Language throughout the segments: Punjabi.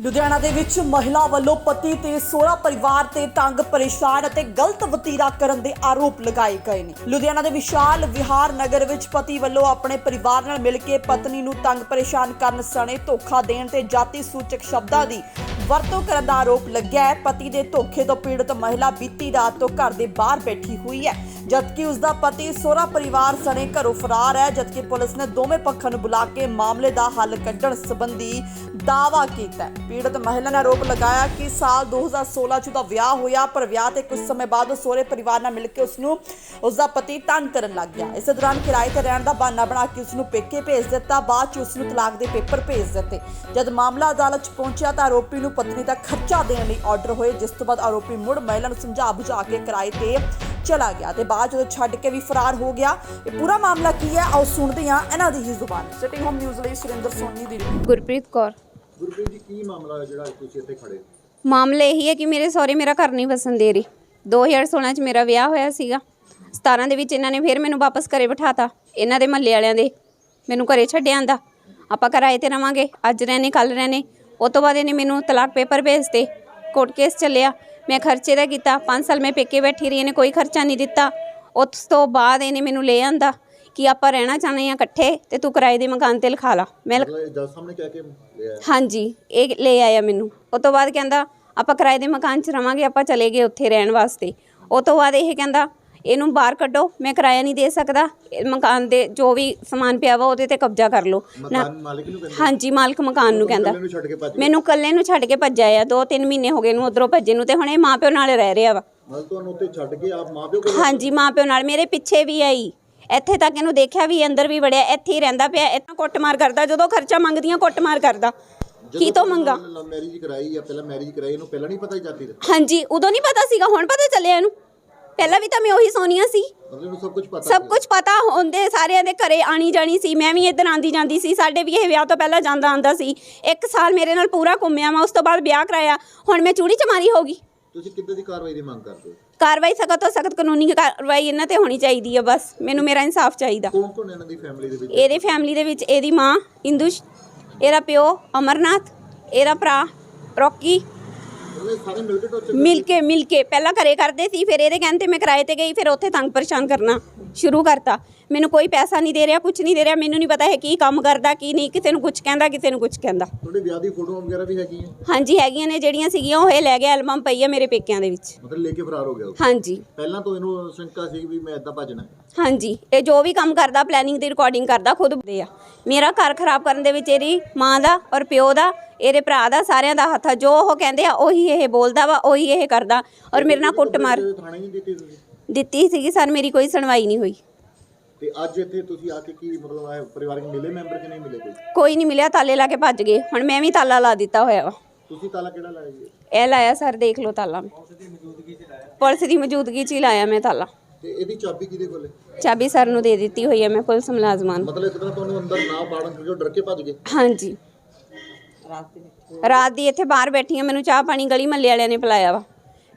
ਲੁਧਿਆਣਾ ਦੇ ਵਿੱਚ ਮਹਿਲਾ ਵੱਲੋਂ ਪਤੀ ਤੇ ਸੋਹਰਾ ਪਰਿਵਾਰ ਤੇ ਤੰਗ, ਪਰੇਸ਼ਾਨ ਅਤੇ ਗਲਤ ਵਤੀਰਾ ਕਰਨ ਦੇ ਆਰੋਪ ਲਗਾਏ ਗਏ ਨੇ। ਲੁਧਿਆਣਾ ਦੇ ਵਿਸ਼ਾਲ ਵਿਹਾਰ ਨਗਰ ਵਿੱਚ ਪਤੀ ਵੱਲੋਂ ਆਪਣੇ ਪਰਿਵਾਰ ਨਾਲ ਮਿਲ ਕੇ ਪਤਨੀ ਨੂੰ ਤੰਗ, ਪਰੇਸ਼ਾਨ ਕਰਨ, ਸਣੇ ਧੋਖਾ ਦੇਣ ਤੇ ਜਾਤੀ ਸੂਚਕ ਸ਼ਬਦਾਂ ਦੀ ਵਰਤੋਂ ਕਰਨ ਦਾ ਆਰੋਪ ਲੱਗਿਆ ਹੈ। ਪਤੀ ਦੇ ਧੋਖੇ ਤੋਂ ਪੀੜਤ ਮਹਿਲਾ ਬੀਤੀ ਰਾਤ ਤੋਂ ਘਰ ਦੇ ਬਾਹਰ ਬੈਠੀ ਹੋਈ ਹੈ। ਜਦਕਿ ਉਸ ਦਾ ਪਤੀ ਸੋਹਰਾ ਪਰਿਵਾਰ ਸਣੇ ਘਰੋਂ ਫਰਾਰ ਹੈ, ਜਦਕਿ ਪੁਲਿਸ ਨੇ ਦੋਵੇਂ ਪੱਖਾਂ ਨੂੰ ਬੁਲਾ ਕੇ ਮਾਮਲੇ ਦਾ ਹੱਲ ਕੱਢਣ ਸੰਬੰਧੀ ਦਾਅਵਾ ਕੀਤਾ ਪੀੜਤ ਮਹਿਲਾ ਨੇ ਆਰੋਪ ਲਗਾਇਆ ਕਿ ਸਾਲ 2016 ਚ ਉਹਦਾ ਵਿਆਹ ਹੋਇਆ, ਪਰ ਵਿਆਹ ਤੇ ਕੁਝ ਸਮੇਂ ਬਾਅਦ ਉਹ ਸਹੁਰੇ ਪਰਿਵਾਰ ਨਾਲ ਮਿਲ ਕੇ ਉਸ ਨੂੰ ਉਸ ਦਾ ਪਤੀ ਤੰਗ ਕਰਨ ਲੱਗ ਗਿਆ। ਇਸੇ ਦੌਰਾਨ ਕਿਰਾਏ ਤੇ ਰਹਿਣ ਦਾ ਬਹਾਨਾ ਬਣਾ ਕੇ ਉਸ ਨੂੰ ਪੇਕੇ ਭੇਜ ਦਿੱਤਾ, ਬਾਅਦ ਚ ਉਸ ਨੂੰ ਤਲਾਕ ਦੇ ਪੇਪਰ ਭੇਜ ਦਿੱਤੇ। ਜਦ ਮਾਮਲਾ ਅਦਾਲਤ ਚ ਪਹੁੰਚਿਆ ਤਾਂ ਆਰੋਪੀ ਨੂੰ ਪਤਨੀ ਦਾ ਖਰਚਾ ਦੇਣ ਲਈ ਆਰਡਰ ਹੋਏ, ਜਿਸ ਤੋਂ ਬਾਅਦ ਆਰੋਪੀ ਮੁੜ ਮਹਿਲਾ ਨੂੰ ਸਮਝਾ ਬੁਝਾ ਕੇ ਕਿਰਾਏ ਤੇ ਚਲਾ ਗਿਆ ਤੇ ਬਾਅਦ ਜਦੋਂ ਛੱਡ ਕੇ ਵੀ ਫਰਾਰ ਹੋ ਗਿਆ ਇਹ ਪੂਰਾ ਮਾਮਲਾ ਕੀ ਹੈ? ਆਓ ਸੁਣਦੇ ਹਾਂ ਇਹਨਾਂ ਦੀ ਹੀ ਜ਼ੁਬਾਨ। ਸਿਟੀ ਹੋਮ ਨਿਊਜ਼ ਲਈ ਸੁਰਿੰਦਰ ਸੋਨੀ ਦੀ ਰਿਪੋਰਟ। ਗੁਰਪ੍ਰੀਤ ਕੌਰ। ਗੁਰਪ੍ਰੀਤ ਜੀ ਕੀ ਮਾਮਲਾ ਹੈ ਜਿਹੜਾ ਤੁਸੀਂ ਇੱਥੇ ਖੜੇ? ਹੋ? ਮਾਮਲਾ ਇਹੀ ਹੈ ਕਿ ਮੇਰੇ ਸਹੁਰੇ ਮੇਰਾ ਘਰ ਨਹੀਂ ਵਸਣ ਦੇ ਰਹੀ। 2016 ਚ ਮੇਰਾ ਵਿਆਹ ਹੋਇਆ ਸੀਗਾ। 17 ਦੇ ਵਿੱਚ ਇਹਨਾਂ ਨੇ ਫਿਰ ਮੈਨੂੰ ਵਾਪਸ ਘਰੇ ਬਿਠਾਤਾ। ਇਹਨਾਂ ਦੇ ਮਹੱਲੇ ਵਾਲਿਆਂ ਦੇ। ਮੈਨੂੰ ਘਰੇ ਛੱਡਿਆ ਆਂਦਾ। ਆਪਾਂ ਕਿਰਾਏ ਤੇ ਰਵਾਂਗੇ। ਅੱਜ ਰਹਿਣੇ ਕੱਲ ਰਹਿਣੇ ਉਸ ਤੋਂ ਬਾਅਦ ਇਹਨੇ ਮੈਨੂੰ ਤਲਾਕ ਪੇਪਰ ਭੇਜਤੇ। ਕੋਰਟ ਕੇਸ ਚੱਲਿਆ। ਮੈਂ ਖਰਚੇ ਦਾ ਕੀਤਾ 5 ਸਾਲ ਮੈਂ ਪੇਕੇ ਬੈਠੀ ਰਹੀ ਇਹਨੇ ਕੋਈ ਖਰਚਾ ਨਹੀਂ ਦਿੱਤਾ। ਉਸ ਤੋਂ ਬਾਅਦ ਇਹਨੇ ਮੈਨੂੰ ਲੈ ਆਂਦਾ ਕਿ ਆਪਾਂ ਰਹਿਣਾ ਚਾਹੁੰਦੇ ਆ ਇਕੱਠੇ ਤੇ ਤੂੰ ਕਿਰਾਏ ਦੇ ਮਕਾਨ ਤੇ ਲਿਖਾ ਲਾ। ਮੈਂ ਜੱਜ ਸਾਹਮਣੇ ਕਹਿ ਕੇ ਲਿਆ ਹੈ। ਹਾਂਜੀ ਇਹ ਲੈ ਆਇਆ ਮੈਨੂੰ। ਉਸ ਤੋਂ ਬਾਅਦ ਕਹਿੰਦਾ ਆਪਾਂ ਕਿਰਾਏ ਦੇ ਮਕਾਨ 'ਚ ਰਵਾਂਗੇ ਆਪਾਂ ਚਲੇ ਗਏ ਉੱਥੇ ਰਹਿਣ ਵਾਸਤੇ। ਉਸ ਤੋਂ ਬਾਅਦ ਇਹ ਕਹਿੰਦਾ ਇਹਨੂੰ ਬਾਹਰ ਕੱਢੋ ਮੈਂ ਕਿਰਾਇਆ ਨਹੀਂ ਦੇ ਸਕਦਾ। ਇਹ ਮਕਾਨ ਦੇ ਜੋ ਵੀ ਸਮਾਨ ਪਿਆ ਵਾ ਉਹਦੇ ਤੇ ਕਬਜ਼ਾ ਕਰ ਲਓ। ਨਾ ਮਕਾਨ ਮਾਲਕ ਨੂੰ ਕਹਿੰਦੇ? ਹਾਂਜੀ ਮਾਲਕ ਮਕਾਨ ਨੂੰ ਕਹਿੰਦਾ। ਛੱਡ ਕੇ ਭੱਜ ਮੈਨੂੰ ਇਕੱਲੇ ਨੂੰ ਛੱਡ ਕੇ ਭੱਜਿਆ ਆ ਦੋ ਤਿੰਨ ਮਹੀਨੇ ਹੋ ਗਏ ਨੂੰ ਉਧਰੋਂ ਭੱਜੇ ਨੂੰ ਤੇ ਹੁਣ ਇਹ ਮਾਪਿਓ ਨਾਲ ਰਹਿ ਰਿਹਾ ਵਾ। ਮਤਲਬ ਤੁਹਾਨੂੰ ਉੱਥੇ ਛੱਡ ਕੇ ਆਪ ਮਾਪਿਓ ਕੋਲ? ਹਾਂਜੀ ਮਾਪਿਓ ਨਾਲ ਮੇਰੇ ਪਿੱਛੇ ਵੀ ਆਈ। ਇੱਥੇ ਤੱਕ ਇਹਨੂੰ ਦੇਖਿਆ ਵੀ ਅੰਦਰ ਵੀ ਵੜਿਆ ਇੱਥੇ ਹੀ ਰਹਿੰਦਾ ਪਿਆ ਇੱਥੇ ਕੁੱਟਮਾਰ ਕਰਦਾ ਜਦੋਂ ਖਰਚਾ ਮੰਗਦੀਆਂ ਕੁੱਟਮਾਰ ਕਰਦਾ। ਕੀ ਤੋਂ ਮੰਗਾ? ਮੈਰਿਜ ਕਰਾਈ ਜਾਂ ਪਹਿਲਾਂ ਮੈਰਿਜ ਕਰਾਈ ਇਹਨੂੰ ਪਹਿਲਾਂ ਨਹੀਂ ਪਤਾ ਹੀ ਜਾਂਦੀ ਦਾ? ਹਾਂਜੀ ਉਦੋਂ ਨਹੀਂ ਪਤਾ ਸੀਗਾ ਹੁਣ ਪਤਾ ਚੱਲਿਆ ਇਹਨੂੰ। ਪਹਿਲਾਂ ਵੀ ਤਾਂ ਮੈਂ ਉਹੀ ਸੋਨੀਆ ਸੀ। ਮਤਲਬ ਸਭ ਕੁਝ ਪਤਾ ਸਭ ਕੁਝ ਪਤਾ ਹੁੰਦੇ ਸਾਰਿਆਂ ਦੇ ਘਰੇ ਆਣੀ ਜਾਣੀ ਸੀ ਮੈਂ ਵੀ ਇੱਧਰ ਆਂਦੀ ਜਾਂਦੀ ਸੀ ਸਾਡੇ ਵੀ ਇਹ ਵਿਆਹ ਤੋਂ ਪਹਿਲਾਂ ਜਾਂਦਾ ਆਂਦਾ ਸੀ। ਇੱਕ ਸਾਲ ਮੇਰੇ ਨਾਲ ਪੂਰਾ ਘੁੰਮਿਆ ਮੈਂ ਉਸ ਤੋਂ ਬਾਅਦ ਵਿਆਹ ਕਰਾਇਆ। ਹੁਣ ਮੈਂ ਚੂੜੀ ਚਮਾਰੀ ਹੋ ਗਈ। ਤੁਸੀਂ ਕਿੱਦਾਂ ਦੀ ਕਾਰਵਾਈ ਦੀ ਮੰਗ ਕਰਦੇ ਹੋ? ਕਾਰਵਾਈ ਸਖਤ ਤੋਂ ਸਖਤ ਕਾਨੂੰਨੀ ਕਾਰਵਾਈ ਇਹਨਾਂ ਤੇ ਹੋਣੀ ਚਾਹੀਦੀ ਹੈ ਬਸ। ਮੈਨੂੰ ਮੇਰਾ ਇਨਸਾਫ ਚਾਹੀਦਾ। ਕੌਣ ਕੌਣ ਇਹਨਾਂ ਦੀ ਫੈਮਿਲੀ ਦੇ ਵਿੱਚ? ਇਹਦੇ ਫੈਮਿਲੀ ਦੇ ਵਿੱਚ ਇਹਦੀ ਮਾਂ ਇੰਦੁਸ਼ ਇਹਦਾ ਪਿਓ ਅਮਰਨਾਥ ਇਹਦਾ ਭਰਾ ਰੌਕੀ ਮਿਲ ਕੇ ਮਿਲ ਕੇ ਮਿਲ ਕੇ। ਪਹਿਲਾਂ ਘਰੇ ਕਰਦੇ ਸੀ ਫਿਰ ਇਹਦੇ ਕਹਿੰਦੇ ਮੈਂ ਕਿਰਾਏ ਤੇ ਗਈ ਫਿਰ ਉੱਥੇ ਤੰਗ ਪਰੇਸ਼ਾਨ ਕਰਨਾ ਸ਼ੁਰੂ ਕਰਤਾ। ਮੈਨੂੰ ਕੋਈ ਪੈਸਾ ਨਹੀਂ ਦੇ ਰਿਹਾ ਕੁਝ ਨਹੀਂ ਦੇ ਰਿਹਾ ਮੈਨੂੰ ਨਹੀਂ ਪਤਾ ਹੈ ਕੀ ਕੰਮ ਕਰਦਾ ਕੀ ਨਹੀਂ ਕਿਸੇ ਨੂੰ ਕੁਝ ਕਹਿੰਦਾ ਕਿਸੇ ਨੂੰ ਕੁਝ ਕਹਿੰਦਾ। ਤੁਹਾਡੇ ਵਿਆਹ ਦੀ ਫੋਟੋਆਂ ਵਗੈਰਾ ਵੀ ਹੈਗੀਆਂ? ਹਾਂਜੀ ਹੈਗੀਆਂ ਨੇ ਜਿਹੜੀਆਂ ਸੀਗੀਆਂ ਉਹ ਇਹ ਲੈ ਗਿਆ ਐਲਬਮ ਪਈ ਆ ਮੇਰੇ ਪੇਕਿਆਂ ਦੇ ਵਿੱਚ। ਮਤਲਬ ਲੈ ਕੇ ਫਰਾਰ ਹੋ ਗਿਆ ਉਹ। ਹਾਂਜੀ। ਪਹਿਲਾਂ ਤੋਂ ਇਹਨੂੰ ਸ਼ੰਕਾ ਸੀ ਵੀ ਮੈਂ ਇੱਦਾਂ ਭੱਜਣਾ। ਹੈ। ਹਾਂਜੀ ਇਹ ਜੋ ਵੀ ਕੰਮ ਕਰਦਾ ਪਲੈਨਿੰਗ ਦੀ ਰਿਕਾਰਡਿੰਗ ਕਰਦਾ ਖੁਦ ਦੇ ਆ। ਮੇਰਾ ਘਰ ਖਰਾਬ ਕਰਨ ਦੇ ਵਿੱਚ ਇਹਦੀ ਮਾਂ ਦਾ ਔਰ ਪਿਓ ਦਾ ਇਹਦੇ ਭਰਾ ਦਾ ਸਾਰਿਆਂ ਦਾ ਹੱਥ ਆ। ਜੋ ਉਹ ਕਹਿੰਦੇ ਆ ਉਹੀ ਇਹ ਬੋਲਦਾ ਵਾ ਉਹੀ ਇਹ ਕਰਦਾ। ਔਰ ਮੇਰੇ ਨਾਲ ਕੁੱਟਮਾਰ ਥਾਣੇ ਨਹੀਂ ਦਿੱਤੀ ਤੁਸੀਂ? ਦਿੱਤੀ ਸੀਗੀ ਸਰ ਮੇਰੀ ਕੋਈ ਸੁਣਵਾਈ ਨਹੀਂ ਹੋਈ। ਤੇ ਅੱਜ ਇੱਥੇ ਤੁਸੀਂ ਆ ਕੇ ਕੀ ਮਤਲਬ ਇਹ ਪਰਿਵਾਰਕ ਮਿਲੇ ਮੈਂਬਰ ਕਿ ਨਹੀਂ ਮਿਲੇ ਕੋਈ? ਕੋਈ ਨਹੀਂ ਮਿਲਿਆ ਤਾਲੇ ਲਾ ਕੇ ਭੱਜ ਗਏ। ਹੁਣ ਮੈਂ ਵੀ ਤਾਲਾ ਲਾ ਦਿੱਤਾ ਹੋਇਆ ਵਾ। ਤੁਸੀਂ ਤਾਲਾ ਕਿਹੜਾ ਲਾਇਆ ਜੀ? ਇਹ ਲਾਇਆ ਸਰ ਦੇਖ ਲਓ ਤਾਲਾ। ਮੈਂ ਪੁਲਿਸ ਦੀ ਮੌਜੂਦਗੀ 'ਚ ਹੀ ਲਾਇਆ ਮੈਂ ਤਾਲਾ। ਤੇ ਇਹਦੀ ਚਾਬੀ ਕਿਹਦੇ ਕੋਲ ਹੈ? ਚਾਬੀ ਸਰ ਨੂੰ ਦੇ ਦਿੱਤੀ ਹੋਈ ਹੈ ਮੈਂ ਪੁਲਿਸ ਮੁਲਾਜ਼ਮਾਂ ਨੂੰ। ਮਤਲਬ ਇਸ ਤਰ੍ਹਾਂ ਤੁਹਾਨੂੰ ਅੰਦਰ ਨਾ ਬਾੜਨ ਉਹ ਡਰ ਕੇ ਭੱਜ ਗਏ? ਹਾਂਜੀ। ਰਾਤ ਦੀ ਇੱਥੇ ਬਾਹਰ ਬੈਠੀ ਹਾਂ ਮੈਨੂੰ ਚਾਹ ਪਾਣੀ ਗਲੀ ਮੱਲੇ ਵਾਲਿਆਂ ਨੇ ਪਿਲਾਇਆ ਵਾ।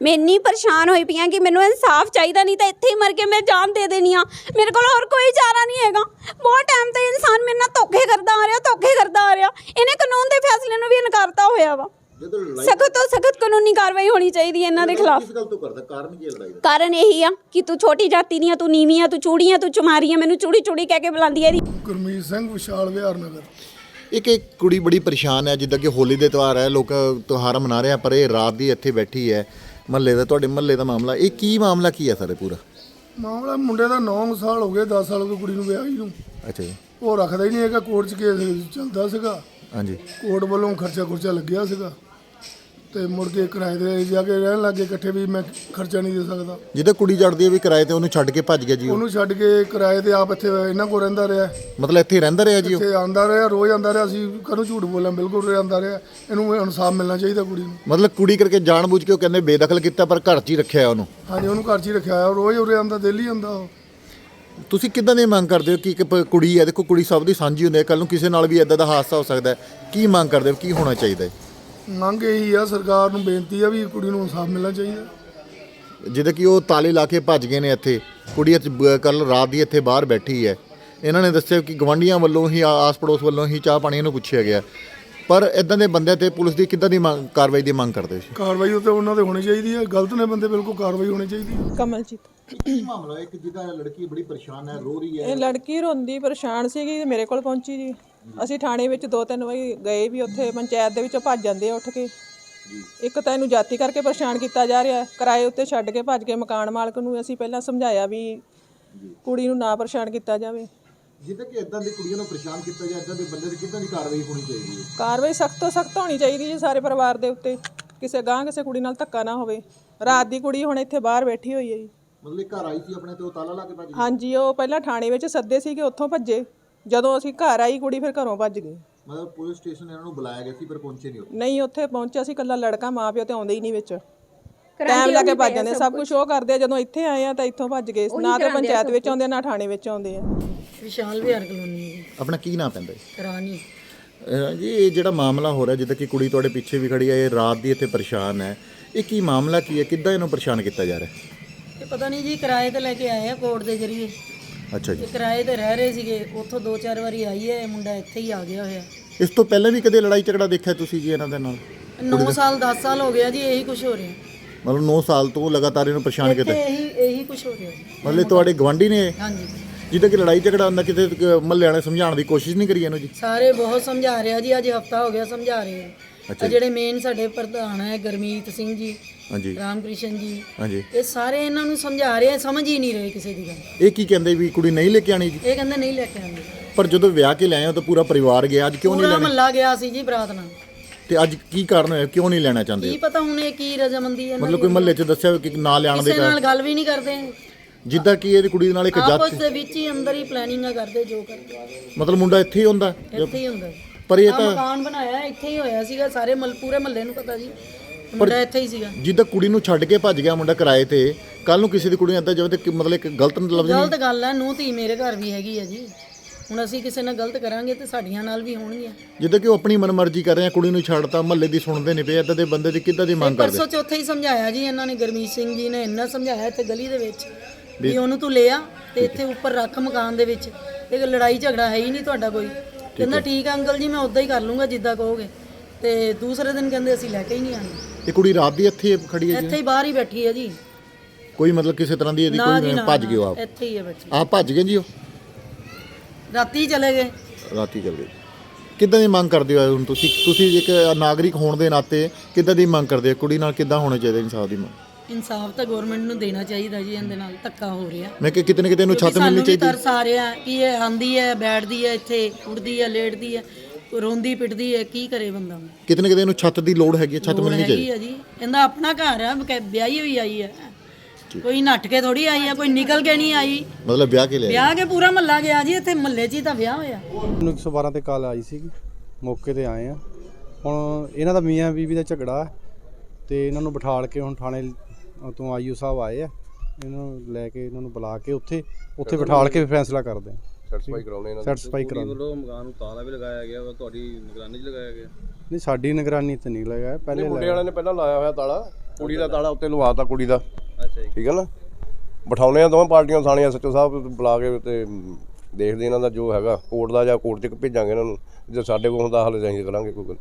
ਮੈਂ ਇੰਨੀ ਪਰੇਸ਼ਾਨ ਹੋਈ ਪਈ ਹਾਂ ਕਿ ਮੈਨੂੰ ਇਨਸਾਫ ਚਾਹੀਦਾ ਨਹੀਂ ਤਾਂ ਇੱਥੇ ਹੀ ਮਰ ਕੇ ਮੈਂ ਜਾਨ ਦੇ ਦੇਣੀ ਆ। ਮੇਰੇ ਕੋਲ ਹੋਰ ਕੋਈ ਚਾਰਾ ਨਹੀਂ ਹੈਗਾ। ਬਹੁਤ ਟਾਈਮ ਤੋਂ ਇਨਸਾਨ ਮੇਰੇ ਨਾਲ ਧੋਖੇ ਕਰਦਾ ਆ ਰਿਹਾ ਧੋਖੇ ਕਰਦਾ ਆ ਰਿਹਾ। ਇਹਨੇ ਕਾਨੂੰਨ ਦੇ ਫੈਸਲੇ ਨੂੰ ਵੀ ਇਨਕਾਰਤਾ ਹੋਇਆ ਵਾ। ਸਖਤ ਤੋਂ ਸਖਤ ਕਾਨੂੰਨੀ ਕਾਰਵਾਈ ਹੋਣੀ ਚਾਹੀਦੀ ਹੈ ਇਹਨਾਂ ਦੇ ਖਿਲਾਫ। ਕਿਸ ਗੱਲ ਤੋਂ ਕਰਦਾ? ਕਾਰਨ ਕੀ ਹੈ ਲੜਾਈ ਦਾ? ਕਾਰਨ ਇਹੀ ਆ ਕਿ ਤੂੰ ਛੋਟੀ ਜਾਤੀ ਦੀ ਆ ਤੂੰ ਨੀਵੀਂ ਆ ਤੂੰ ਚੂੜੀਆਂ ਤੂੰ ਚੁਮਾਰੀ ਆ ਮੈਨੂੰ ਚੂੜੀ ਚੂੜੀ ਕਹਿ ਕੇ ਬੁਲਾਉਂਦੀ ਹੈ ਗੁਰਮੀਤ ਸਿੰਘ ਵਿਸ਼ਾਲ ਵਿਹਾਰ ਨਗਰ। ਇੱਕ ਇੱਕ ਕੁੜੀ ਬੜੀ ਪਰੇਸ਼ਾਨ ਹੈ ਜਿੱਦਾਂ ਕਿ ਹੋਲੀ ਦੇ ਤਿਉਹਾਰ ਹੈ ਲੋਕ ਤਿਉਹਾਰ ਮਨਾ ਰਹੇ ਆ ਪਰ ਇਹ ਰਾਤ ਦੀ ਇੱਥੇ ਬੈਠੀ ਹੈ। ਮਹੱਲੇ ਦਾ ਤੁਹਾਡੇ ਮਹੱਲੇ ਦਾ ਮਾਮਲਾ ਇਹ ਕੀ ਮਾਮਲਾ ਕੀ ਹੈ ਸਾਰੇ ਪੂਰਾ? ਮਾਮਲਾ ਮੁੰਡੇ ਦਾ 9 ਸਾਲ ਹੋ ਗਏ 10 ਸਾਲ ਗਏ ਕੁੜੀ ਨੂੰ ਵਿਆਹੀ ਨੂੰ। ਅੱਛਾ ਜੀ। ਉਹ ਰੱਖਦਾ ਹੀ ਨਹੀਂ ਹੈਗਾ ਕੋਰਟ 'ਚ ਕੇਸ ਚੱਲਦਾ ਸੀਗਾ। ਹਾਂਜੀ। ਕੋਰਟ ਵੱਲੋਂ ਖਰਚਾ ਖੁਰਚਾ ਲੱਗਿਆ ਸੀਗਾ। ਤੇ ਮੁੜ ਕੇ ਕਿਰਾਏ ਤੇ ਜਾ ਕੇ ਰਹਿਣ ਲੱਗੇ ਇਕੱਠੇ ਵੀ ਮੈਂ ਖਰਚਾ ਨਹੀਂ ਦੇ ਸਕਦਾ। ਜਿੱਦਾਂ ਕੁੜੀ ਜੜਦੀ ਹੈ ਵੀ ਕਿਰਾਏ ਤੇ ਉਹਨੂੰ ਛੱਡ ਕੇ ਭੱਜ ਗਿਆ ਜੀ ਉਹ। ਉਹਨੂੰ ਛੱਡ ਕੇ ਕਿਰਾਏ ਤੇ ਆਪ ਇੱਥੇ ਇਹਨਾਂ ਕੋਲ ਰਹਿੰਦਾ ਰਿਹਾ। ਮਤਲਬ ਇੱਥੇ ਹੀ ਰਹਿੰਦਾ ਰਿਹਾ ਜੀ ਉਹ? ਇੱਥੇ ਆਂਦਾ ਰਿਹਾ ਰੋਜ਼ ਆਂਦਾ ਰਿਹਾ ਅਸੀਂ ਕਦੋਂ ਝੂਠ ਬੋਲਾਂ ਬਿਲਕੁਲ ਰੋਜ਼ ਆਂਦਾ ਰਿਹਾ। ਇਹਨੂੰ ਇਨਸਾਫ ਮਿਲਣਾ ਚਾਹੀਦਾ ਕੁੜੀ ਨੂੰ। ਮਤਲਬ ਕੁੜੀ ਕਰਕੇ ਜਾਣਬੁੱਝ ਕੇ ਉਹ ਕਹਿੰਦੇ ਬੇਦਖਲ ਕੀਤਾ ਪਰ ਘਰ 'ਚ ਹੀ ਰੱਖਿਆ ਉਹਨੂੰ? ਹਾਂਜੀ ਉਹਨੂੰ ਘਰ 'ਚ ਹੀ ਰੱਖਿਆ ਹੋਇਆ। ਰੋਜ਼ ਉਰੇ ਆਂਦਾ ਦਿੱਲੀ ਆਂਦਾ ਉਹ। ਤੁਸੀਂ ਕਿੱਦਾਂ ਦੀ ਮੰਗ ਕਰਦੇ ਹੋ ਕਿ ਇੱਕ ਪ- ਕੁੜੀ ਹੈ? ਦੇਖੋ ਕੁੜੀ ਸਭ ਦੀ ਸਾਂਝੀ ਹੁੰਦੀ ਹੈ। ਕੱਲ ਨੂੰ ਕਿਸੇ ਨਾਲ ਵੀ ਇਦਾਂ ਦਾ ਹਾਦਸਾ ਹੋ ਸਕਦਾ ਹੈ। ਕੀ ਮੰਗ ਕਰਦੇ ਹੋ? ਕੀ ਹੋਣਾ ਚਾਹੀਦਾ ਹੈ? ਮੰਗ ਇਹੀ ਆ ਸਰਕਾਰ ਨੂੰ ਬੇਨਤੀ ਆ ਵੀ ਕੁੜੀ ਨੂੰ ਇਨਸਾਫ ਮਿਲਣਾ ਚਾਹੀਦਾ। ਜਿੱਦਾਂ ਕਿ ਉਹ ਤਾਲੇ ਲਾ ਕੇ ਭੱਜ ਗਏ ਨੇ ਇੱਥੇ। ਕੁੜੀ ਕੱਲ ਰਾਤ ਦੀ ਇੱਥੇ ਬਾਹਰ ਬੈਠੀ ਹੈ। ਇਹਨਾਂ ਨੇ ਦੱਸਿਆ ਕਿ ਗਵਾਂਢੀਆਂ ਵੱਲੋਂ ਹੀ ਆਸ ਪੜੋਸ ਵੱਲੋਂ ਹੀ ਚਾਹ ਪਾਣੀ ਇਹਨੂੰ ਪੁੱਛਿਆ ਗਿਆ। ਪਰ ਇਦਾਂ ਦੇ ਬੰਦਿਆਂ ਤੇ ਪੁਲਿਸ ਦੀ ਕਿੱਦਾਂ ਦੀ ਮੰਗ- ਕਾਰਵਾਈ ਦੀ ਮੰਗ ਕਰਦੇ ਸੀ? ਕਾਰਵਾਈ ਉੱਤੇ ਉਹਨਾਂ ਤੇ ਹੋਣੀ ਚਾਹੀਦੀ ਹੈ ਗਲਤ ਨੇ ਬੰਦੇ ਬਿਲਕੁਲ ਕਾਰਵਾਈ ਹੋਣੀ ਚਾਹੀਦੀ ਹੈ ਕਮਲਜੀਤ। ਕੀ ਮਾਮਲਾ ਹੈ? ਕਿ ਜਿਹਦਾ ਲੜਕੀ ਬੜੀ ਪਰੇਸ਼ਾਨ ਹੈ ਰੋ ਰਹੀ ਇਹ ਲੜਕੀ ਰੋਂਦੀ ਪਰੇਸ਼ਾਨ ਸੀਗੀ ਤੇ ਮੇਰੇ ਕੋਲ ਪਹੁੰਚੀ ਜੀ। ਅਸੀਂ ਥਾਣੇ ਵਿੱਚ ਦੋ ਤਿੰਨ ਵਾਰੀ ਗਏ ਵੀ ਉੱਥੇ ਪੰਚਾਇਤ ਦੇ ਵਿੱਚੋਂ ਭੱਜ ਜਾਂਦੇ ਆ ਉੱਠ ਕੇ। ਇੱਕ ਤਾਂ ਇਹਨੂੰ ਜਾਤੀ ਕਰਕੇ ਪਰੇਸ਼ਾਨ ਕੀਤਾ ਜਾ ਰਿਹਾ ਹੈ, ਕਿਰਾਏ ਉੱਤੇ ਛੱਡ ਕੇ ਭੱਜ ਕੇ ਮਕਾਨ ਮਾਲਕ ਨੂੰ ਅਸੀਂ ਪਹਿਲਾਂ ਸਮਝਾਇਆ ਵੀ ਕੁੜੀ ਨੂੰ ਨਾ ਪਰੇਸ਼ਾਨ ਕੀਤਾ ਜਾਵੇ। ਜਿੱਦਾਂ ਕਿ ਇਦਾਂ ਦੀ ਕੁੜੀਆਂ ਨੂੰ ਪਰੇਸ਼ਾਨ ਕੀਤਾ ਜਾਂ ਇਦਾਂ ਦੇ ਬੰਦੇ ਦੀ ਕਿੱਦਾਂ ਦੀ ਕਾਰਵਾਈ ਹੋਣੀ ਚਾਹੀਦੀ ਹੈ? ਕਾਰਵਾਈ ਸਖਤ ਤੋਂ ਸਖਤ ਹੋਣੀ ਚਾਹੀਦੀ ਜੀ ਸਾਰੇ ਪਰਿਵਾਰ ਦੇ ਉੱਤੇ। ਕਿਸੇ ਗਾਂ ਕਿਸੇ ਕੁੜੀ ਨਾਲ ਧੱਕਾ ਨਾ ਹੋਵੇ। ਰਾਤ ਦੀ ਕੁੜੀ ਹੁਣ ਇੱਥੇ ਬਾਹਰ ਬੈਠੀ ਹੋਈ ਹੈ ਜੀ। ਮਤਲਬ ਇਹ ਘਰ ਆਈ ਸੀ ਆਪਣੇ ਤੇ ਉਹ ਤਾਲਾ ਲਾ ਕੇ ਭੱਜ ਗਈ? ਹਾਂਜੀ ਉਹ ਪਹਿਲਾਂ ਥਾਣੇ ਵਿੱਚ ਸੱਦੇ ਸੀਗੇ ਉੱਥੋਂ ਭੱਜੇ। ਜਦੋਂ ਅਸੀਂ ਘਰ ਆਈ ਕੁੜੀ ਫਿਰ ਘਰੋਂ ਭੱਜ ਗਈ। ਮਤਲਬ ਪੁਲਿਸ ਸਟੇਸ਼ਨ ਇਹਨਾਂ ਨੂੰ ਬੁਲਾਇਆ ਗਿਆ ਸੀ ਪਰ ਪਹੁੰਚੇ ਨਹੀਂ ਉਹ ਨਹੀਂ ਉੱਥੇ ਪਹੁੰਚਿਆ ਸੀ ਕੱਲਾ ਲੜਕਾ ਮਾਂ ਪਿਓ ਤੇ ਆਉਂਦੇ ਹੀ ਨਹੀਂ ਵਿੱਚ। ਟਾਈਮ ਲਾ ਕੇ ਭੱਜ ਜਾਂਦੇ ਸਭ ਕੁਝ ਉਹ ਕਰਦੇ ਆ ਜਦੋਂ ਇੱਥੇ ਆਏ ਆ ਤਾਂ ਇੱਥੋਂ ਭੱਜ ਗਏ। ਨਾ ਤੇ ਪੰਚਾਇਤ ਵਿੱਚ ਆਉਂਦੇ ਨਾ ਥਾਣੇ ਵਿੱਚ ਆਉਂਦੇ ਆ। ਵਿਸ਼ਾਲ ਵਿਹਾਰ ਕਲੋਨੀ ਹੈ। ਆਪਣਾ ਕੀ ਨਾਮ ਪੈਂਦਾ ਹੈ ਰਾਣੀ। ਅਹ ਜੀ ਇਹ ਜਿਹੜਾ ਮਾਮਲਾ ਹੋ ਰਿਹਾ ਜਿੱਦਾਂ ਕਿ ਕੁੜੀ ਤੁਹਾਡੇ ਪਿੱਛੇ ਵੀ ਖੜੀ ਹੈ ਇਹ ਰਾਤ ਦੀ ਇੱਥੇ ਪਰੇਸ਼ਾਨ ਹੈ। ਇਹ ਕੀ ਮਾਮਲਾ ਕੀ ਹੈ? ਕਿੱਦਾਂ ਇਹਨੂੰ ਪਰੇਸ਼ਾਨ ਕੀਤਾ ਜਾ ਰਿਹਾ? ਇਹ ਪਤਾ ਨਹੀਂ ਜੀ ਕਿਰਾਏ ਤੇ ਲੈ ਕੇ ਆਏ ਆ ਕੋਰਟ ਦੇ ਜ਼ਰੀਏ। ਅੱਛਾ ਜੀ। ਕਿਰਾਏ ਤੇ ਰਹਿ ਰਹੇ ਸੀਗੇ ਉੱਥੋਂ ਦੋ ਚਾਰ ਵਾਰੀ ਆਈ ਹੈ ਇਹ ਮੁੰਡਾ ਇੱਥੇ ਹੀ ਆ ਗਿਆ ਹੋਇਆ। ਇਸ ਤੋਂ ਪਹਿਲਾਂ ਵੀ ਕਦੇ ਲੜਾਈ ਝਗੜਾ ਦੇਖਿਆ ਤੁਸੀਂ ਜੀ ਇਹਨਾਂ ਦੇ ਨਾਲ? 9 ਸਾਲ 10 ਸਾਲ ਹੋ ਗਿਆ ਜੀ ਇਹੀ ਕੁਝ ਹੋ ਰਿਹਾ। ਮਤਲਬ 9 ਸਾਲ ਤੋਂ ਲਗਾਤਾਰ ਇਹਨੂੰ ਪਰੇਸ਼ਾਨ ਕੀਤਾ ਇਹੀ ਇਹੀ ਕੁਝ ਹੋ ਰਿਹਾ ਜੀ। ਮਤਲਬ ਤੁਹਾਡੇ ਗਵਾਂਢੀ ਨੇ? ਇਹ? ਹਾਂਜੀ। ਜਿੱਦਾਂ ਕਿ ਲੜਾਈ ਝਗੜਾ ਹੁੰਦਾ ਕਿਤੇ ਮਹੱਲੇ ਵਾਲੇ ਸਮਝਾਉਣ ਦੀ ਕੋਸ਼ਿਸ਼ ਨਹੀਂ ਕਰੀ ਇਹਨੂੰ ਜੀ? ਸਾਰੇ ਬਹੁਤ ਸਮਝਾ ਰਿਹਾ ਜੀ ਅੱਜ ਹਫਤਾ ਹੋ ਗਿਆ ਸਮਝਾ ਰਹੇ ਆ। ਆਹ ਜਿਹੜੇ ਮੇਨ ਸਾਡੇ ਪ੍ਰਧਾਨ ਹੈ ਗਰਮੀਤ ਸਿੰਘ ਜੀ ਹਾਂਜੀ। ਰਾਮਕ੍ਰਿਸ਼ਨ ਜੀ। ਹਾਂਜੀ। ਇਹ ਸਾਰੇ ਇਹਨਾਂ ਨੂੰ ਸਮਝਾ ਰਹੇ ਆ ਸਮਝ ਹੀ ਨਹੀਂ ਰਹੇ ਕਿਸੇ ਦੀ ਗੱਲ। ਇਹ ਕੀ ਕਹਿੰਦੇ ਵੀ ਕੁੜੀ ਨਹੀਂ ਲੈ ਕੇ ਆਣੀ ਜੀ ਇਹ ਕਹਿੰਦੇ ਨਹੀਂ ਲੈ ਕੇ ਆਉਂਦੇ। ਪਰ ਜਦੋਂ ਵਿਆਹ ਕੇ ਲਿਆਏ ਹੋ ਤਾਂ ਪੂਰਾ ਪਰਿਵਾਰ ਗਿਆ ਅੱਜ ਕਿਉਂ ਨਹੀਂ ਪੂਰਾ ਲੈਣਾ? ਮਹੱਲਾ ਗਿਆ ਸੀ ਜੀ ਬਰਾਤ ਨਾਲ। ਤੇ ਅੱਜ ਕੀ ਕਾਰਨ ਹੋਇਆ ਕਿਉਂ ਨਹੀਂ ਲੈਣਾ ਚਾਹੁੰਦੇ? ਕੀ ਪਤਾ ਹੁਣ ਇਹ ਕੀ ਰਜਾਮੰਦੀ ਹੈ ਮਤਲਬ ਕੋਈ ਮਹੱਲੇ 'ਚ ਦੱਸਿਆ ਕਿ ਨਾ ਲਿਆਉਣ ਦੇ ਕਿਸੇ ਨਾਲ ਗੱਲ ਵੀ ਨਹੀਂ ਕਰਦੇ। ਜਿੱਦਾਂ ਕਿ ਇਹਦੀ ਕੁੜੀ ਦੇ ਨਾਲ ਇੱਕ ਆਪਸ ਜਾਤ ਦੇ ਵਿੱਚ ਹੀ ਅੰਦਰ ਹੀ ਪਲੈਨਿੰਗਾਂ ਕਰਦੇ ਜੋ ਕਰਦੇ। ਮਤਲਬ ਮੁੰਡਾ ਇੱਥੇ ਹੀ ਹੁੰਦਾ? ਇੱਥੇ ਹੀ ਹੁੰਦਾ। ਪਰ ਇਹ ਤਾਂ ਮਕਾਨ ਬਣਾਇਆ ਇੱਥੇ ਹੀ ਹੋਇਆ ਸੀਗਾ ਸਾਰੇ ਮਲ ਪੂਰੇ ਮਹੱਲੇ ਨੂੰ ਪਤਾ ਜੀ। ਮੁੰਡਾ ਇੱਥੇ ਹੀ ਸੀਗਾ। ਜਿੱਦਾਂ ਕੁੜੀ ਨੂੰ ਛੱਡ ਕੇ ਭੱਜ ਗਿਆ ਮੁੰਡਾ ਕਿਰਾਏ ਤੇ ਕੱਲ ਨੂੰ ਕਿਸੇ ਦੀ ਕੁੜੀ ਨੂੰ ਏਦਾਂ ਜਾਵੇ ਤੇ ਕਿ- ਮਤਲਬ ਇੱਕ ਗਲਤ ਲਫ਼ਜ਼ ਨਹੀਂ ਗਲਤ ਗੱਲ ਹੈ ਨੂੰ ਧੀ ਮੇਰੇ ਘਰ ਵੀ ਹੈਗੀ ਹੈ ਜੀ। ਹੁਣ ਅਸੀਂ ਕਿਸੇ ਨਾਲ ਗਲਤ ਕਰਾਂਗੇ ਤੇ ਸਾਡੀਆਂ ਨਾਲ ਵੀ ਹੋਣਗੀਆਂ। ਜਿੱਦਾਂ ਕਿ ਉਹ ਆਪਣੀ ਮਨਮਰਜ਼ੀ ਕਰ ਰਹੇ ਆ ਕੁੜੀ ਨੂੰ ਛੱਡਤਾ ਮਹੱਲੇ ਦੀ ਸੁਣਦੇ ਨਹੀਂ ਪਏ ਏਦਾਂ ਦੇ ਬੰਦੇ ਦੀ ਕਿੱਦਾਂ ਦੀ ਮੰਗ ਕਰਦੇ? ਪਰਸੋਂ ਚੌਥੇ ਹੀ ਸਮਝਾਇਆ ਜੀ ਇਹਨਾਂ ਨੇ ਗਰਮੀਤ ਸਿੰਘ ਜੀ ਨੇ ਇੰਨਾ ਸਮਝਾਇਆ ਇੱਥੇ ਗਲੀ ਦੇ ਵਿੱਚ ਵੀ ਉਹਨੂੰ ਤੂੰ ਲੈ ਆ ਤੇ ਇੱਥੇ ਉੱਪਰ ਰੱਖ ਮਕਾਨ ਦੇ ਵਿੱਚ। ਇਹ ਲੜਾਈ ਝਗੜਾ ਹੈ ਹੀ ਨਹੀਂ ਤੁਹਾਡਾ ਕੋਈ। ਕਹਿੰਦਾ ਠੀਕ ਆ ਅੰਕਲ ਜੀ ਮੈਂ ਉਦਾਂ ਹੀ ਕਰ ਲੂੰਗਾ ਜਿੱਦਾਂ ਕਹੋਗੇ। ਤੇ ਦੂਸਰੇ ਦਿਨ ਕਹਿੰਦੇ ਅਸੀਂ ਲੈ ਕੇ ਹੀ ਨਹੀਂ ਆਣੀ ਇਹ ਕੁੜੀ ਰਾਤ ਦੀ ਇੱਥੇ ਖੜੀ ਹੈ ਜੀ ਇੱਥੇ ਹੀ ਬਾਹਰ ਹੀ ਬੈਠੀ ਹੈ ਜੀ। ਕੋਈ ਮਤਲਬ ਕਿਸੇ ਤਰ੍ਹਾਂ ਦੀ ਇਹਦੀ ਨਾ ਜੀ ਕੋਈ ਨਾ ਭੱਜ ਨਾ, ਗਿਓ ਆਪ? ਇੱਥੇ ਹੀ ਹੈ ਬੱਚੀ ਆਪ ਭੱਜ ਗਏ ਜੀ ਉਹ? ਰਾਤੀ ਚਲੇ ਗਏ। ਰਾਤੀ ਚਲ ਗਏ। ਕਿੱਦਾਂ ਦੀ ਮੰਗ ਕਰਦੇ ਹੋ ਹੁਣ ਤੁਸੀਂ? ਤੁਸੀਂ ਇੱਕ ਨਾਗਰਿਕ ਹੋਣ ਦੇ ਨਾਤੇ ਕਿੱਦਾਂ ਦੀ ਮੰਗ ਕਰਦੇ ਹੋ? ਕੁੜੀ ਨਾਲ ਕਿੱਦਾਂ ਹੋਣਾ ਚਾਹੀਦਾ ਇਨਸਾਫ ਦੀ ਮੰਗ? ਇਨਸਾਫ ਤਾਂ ਗਵਰਨਮੈਂਟ ਨੂੰ ਦੇਣਾ ਚਾਹੀਦਾ ਜੀ ਇਹਦੇ ਨਾਲ ਧੱਕਾ ਹੋ ਰਿਹਾ। ਮੈਂ ਕਿ ਕਿਤੇ ਨਾ ਕਿਤੇ ਇਹਨੂੰ ਛੱਤ ਸਾਨੂੰ ਮਿਲਣੀ ਵੀ ਚਾਹੀਦੀ। ਤਰਸ ਆ ਰਿਹਾ ਕਿ ਇਹ ਆਂਦੀ ਹੈ ਬੈਠਦੀ ਹੈ ਇੱਥੇ ਉੱਠਦੀ ਹੈ ਲੇਟਦੀ ਹੈ। ਰੋਂਦੀ ਪਿੱਟਦੀ ਹੈ ਕੀ ਕਰੇ ਬੰਦਾ ਕਿਤੇ ਨਾ ਕਿਤੇ ਇਹਨੂੰ ਛੱਤ ਦੀ ਲੋੜ ਹੈਗੀ ਹੈ ਛੱਤ ਮਿਲਣੀ ਚਾਹੀਦੀ। ਆ ਜੀ। ਇਹਦਾ ਆਪਣਾ ਘਰ ਹੈ ਬਕੈ- ਵਿਆਹੀ ਹੋਈ ਆਈ ਹੈ। ਕੋਈ ਨੱਠ ਕੇ ਥੋੜੀ ਆਈ ਹੈ ਕੋਈ ਨਿਕਲ ਕੇ ਨਹੀਂ ਆਈ। ਮਤਲਬ ਵਿਆਹ ਕੇ ਲਿਆ ਵਿਆਹ ਕੇ ਪੂਰਾ ਮਹੱਲਾ ਗਿਆ ਜੀ ਇੱਥੇ ਮਹੱਲੇ 'ਚ ਹੀ ਤਾਂ ਵਿਆਹ ਹੋਇਆ। ਮੈਨੂੰ 112 ਤੇ ਕਾਲ ਆਈ ਸੀਗੀ ਮੌਕੇ ਤੇ ਆਏ ਆ। ਹੁਣ ਇਹਨਾਂ ਦਾ ਮੀਆਂ ਬੀਵੀ ਦਾ ਝਗੜਾ ਹੈ ਤੇ ਇਹਨਾਂ ਨੂੰ ਬਿਠਾਲ ਕੇ ਹੁਣ ਥਾਣੇ ਤੋਂ ਆਈਓ ਸਾਹਿਬ ਆਏ ਆ। ਇਹਨਾਂ ਨੂੰ ਲੈ ਕੇ ਇਹਨਾਂ ਨੂੰ ਬੁਲਾ ਕੇ ਉੱਥੇ ਉੱਥੇ ਬਿਠਾਲ ਕੇ ਫੈਸਲਾ ਕਰਦੇ ਆ। ਸੈਟੀਸਫਾਈ ਕਰਾਉਣੇ ਇਹਨਾਂ ਸੈਟੀਸਫਾਈ ਕਰਾਉਣਾ। ਵੱਲੋਂ ਮਕਾਨ ਨੂੰ ਤਾਲਾ ਵੀ ਲਗਾਇਆ ਗਿਆ ਵਾ ਤੁਹਾਡੀ ਨਿਗਰਾਨੀ 'ਚ ਲਗਾਇਆ ਗਿਆ? ਨਹੀਂ ਸਾਡੀ ਨਿਗਰਾਨੀ ਤੇ ਨਹੀਂ ਲਗਾਇਆ ਪਹਿਲੇ ਮੁੰਡੇ ਲਾਇਆ ਵਾਲਿਆਂ ਨੇ ਪਹਿਲਾਂ ਲਾਇਆ ਹੋਇਆ ਤਾਲਾ। ਕੁੜੀ ਦਾ ਤਾਲਾ ਉੱਤੇ ਲਵਾਤਾ ਕੁੜੀ ਦਾ। ਅੱਛਾ ਜੀ। ਠੀਕ ਹੈ ਨਾ? ਬਿਠਾਉਣੇ ਆ ਦੋਵਾਂ ਪਾਰਟੀਆਂ ਥਾਣੀਆਂ ਸੱਚੋ ਸਾਹਿਬ ਬੁਲਾ ਕੇ ਤੇ ਦੇਖਦੇ ਇਹਨਾਂ ਦਾ ਜੋ ਹੈਗਾ ਕੋਰਟ ਦਾ ਜਾਂ ਕੋਰਟ 'ਚ ਭੇਜਾਂਗੇ ਇਹਨਾਂ ਨੂੰ। ਜੇ ਸਾਡੇ ਕੋਲ ਹੁੰਦਾ ਹੱਲ ਅਸੀਂ ਕਰਾਂਗੇ ਕੋਈ ਗੱਲ।